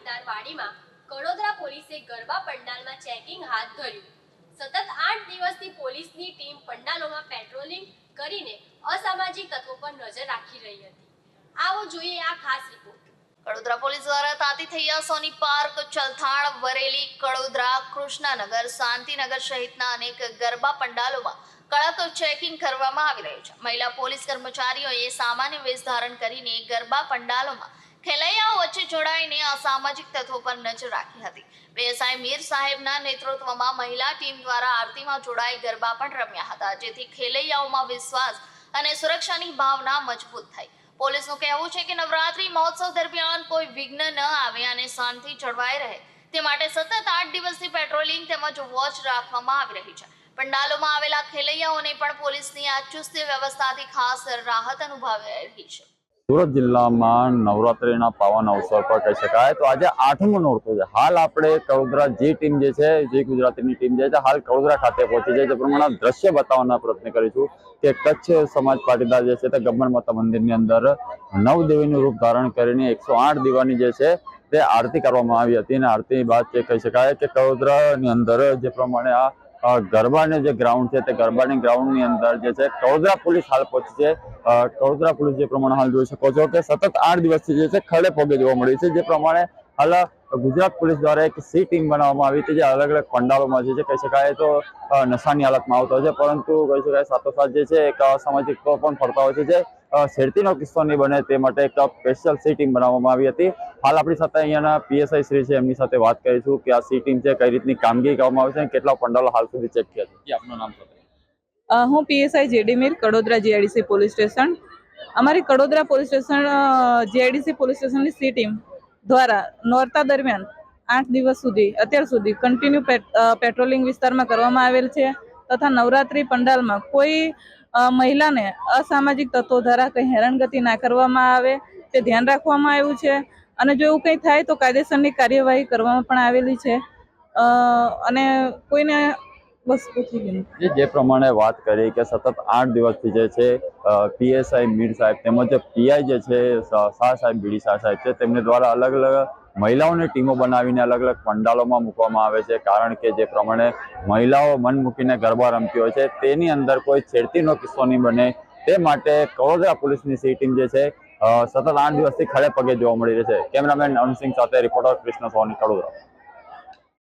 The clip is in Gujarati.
પાટીદાર વાડીમાં કડોદરા પોલીસે ગરબા પંડાલમાં ચેકિંગ હાથ ધર્યું. સતત આઠ દિવસથી પોલીસની ટીમ પંડાલોમાં પેટ્રોલિંગ કરીને અસામાજિક તત્વો પર નજર રાખી રહી હતી. આવો જોઈએ આ ખાસ રિપોર્ટ. કડોદરા પોલીસ દ્વારા તાતી થૈયા સોની પાર્ક, ચલથાણ, વરેલી, કડોદરા, કૃષ્ણનગર, શાંતિનગર સહિતના અનેક ગરબા પંડાલોમાં કડક ચેકિંગ કરવામાં આવી રહ્યું છે. મહિલા પોલીસ કર્મચારીઓએ સામાન્ય વેશ ધારણ કરીને ગરબા પંડાલોમાં ખેલૈયાઓ વચ્ચે જોડાઈને અસામાજિક તત્વો પર નજર રાખી હતી. પીએસઆઈ મીર સાહેબના નેતૃત્વમાં મહિલા ટીમ દ્વારા આરતીમાં જોડાઈ ગરબા પણ રમ્યા હતા, જેથી ખેલૈયાઓમાં વિશ્વાસ અને સુરક્ષાની ભાવના મજબૂત થઈ. પોલીસનું કહેવું છે કે નવરાત્રી મહોત્સવ દરમિયાન કોઈ વિઘ્ન ન આવે અને શાંતિ જળવાઈ રહે. તે માટે સતત આઠ દિવસથી પેટ્રોલિંગ તેમજ વોચ રાખવામાં આવી રહી છે. પંડાલોમાં આવેલા ખેલૈયાઓને પણ પોલીસની આ ચુસ્ત વ્યવસ્થાથી ખાસ રાહત અનુભવાઈ રહી છે. સુરત જિલ્લામાં નવરાત્રિના પાવન અવસર પર કહી શકાય. તો આજે આઠમું નોરતું છે. હાલ આપણે કડોદરા જે ટીમ જે છે, જે ગુજરાતીની ટીમ જે છે, હાલ કડોદરા ખાતે પહોંચી છે. તે પ્રમાણે દ્રશ્ય બતાવવાના પ્રયત્ન કરીશું કે કચ્છ સમાજ પાટીદાર જે છે, તે ગબ્બર માતા મંદિરની અંદર નવદેવીનું રૂપ ધારણ કરીને એકસો આઠ દીવાની જે છે, તે આરતી કરવામાં આવી હતી. અને આરતી બાદ જે કહી શકાય કે કડોદરાની અંદર જે પ્રમાણે આ ગરબાનું જે ગ્રાઉન્ડ છે તે ગરબાની ગ્રાઉન્ડની અંદર જે છે કડોદરા પોલીસ હાલ પહોંચી છે. કડોદરા પોલીસ જે પ્રમાણે હાલ જોઈ શકો છો કે સતત આઠ દિવસથી જે છે ખડે પગે જોવા મળી છે. જે પ્રમાણે હાલ ગુજરાત પોલીસ દ્વારા એક સી ટીમ બનાવવામાં આવી હતી જે અલગ અલગ પંડાલોમાં જે છે, કહી શકાય તો નશાની હાલતમાં આવતો છે. પરંતુ કહી શકાય સાથોસાથ જે છે એક સામાજિક પણ ફરતા હોય છે જે છેડતીનો કિસ્સો નહીં બને તે માટે એક સ્પેશિયલ સી ટીમ બનાવવામાં આવી હતી. હાલ આપણી સાથે અહીંયાના પીએસઆઈ શ્રી છે, એમની સાથે વાત કરીશું કે આ સી ટીમ છે, કઈ રીતની કામગીરી કરવામાં આવે છે અને કેટલા પંડાલો હાલ સુધી ચેક થયા છે. આપનું નામ હું PSI J D Mir Kadodara GIDC police station અમારી Kadodara police station GIDC police સ્ટેશનની સી ટીમ દ્વારા નોરતા દરમિયાન આઠ દિવસ સુધી, અત્યાર સુધી કન્ટિન્યુ પેટ્રોલિંગ વિસ્તારમાં કરવામાં આવેલ છે તથા નવરાત્રી પંડાલમાં કોઈ મહિલાને અસામાજિક તત્વો દ્વારા કંઈ હેરાનગતિ ના કરવામાં આવે, તે ધ્યાન રાખવામાં આવ્યું છે. અને જો એવું કંઈ થાય તો કાયદેસરની કાર્યવાહી કરવામાં પણ આવેલી છે. અને કોઈને બસ પૂછી ગયું જે પ્રમાણે વાત કરી કે સતત આઠ દિવસથી જે છે પીએસઆઈ મીર સાહેબ તેમજ પીઆઈ જે છે શાહ સાહેબ, બીડી શાહ સાહેબ છે, તેમને દ્વારા અલગ અલગ મહિલાઓની ટીમો બનાવીને અલગ અલગ પંડાલોમાં મૂકવામાં આવે છે. કારણ કે જે પ્રમાણે મહિલાઓ મન મૂકીને ગરબા રમતી હોય છે, તેની અંદર કોઈ છેડતીનો કિસ્સો નહીં બને. તે માટે કડોદરા પોલીસની સી ટીમ જે છે સતત આઠ દિવસથી ખડે પગે જોવા મળી રહી છે. કેમેરામેન અરુણસિંહ સાથે રિપોર્ટર કૃષ્ણ સોની, કડોદરા.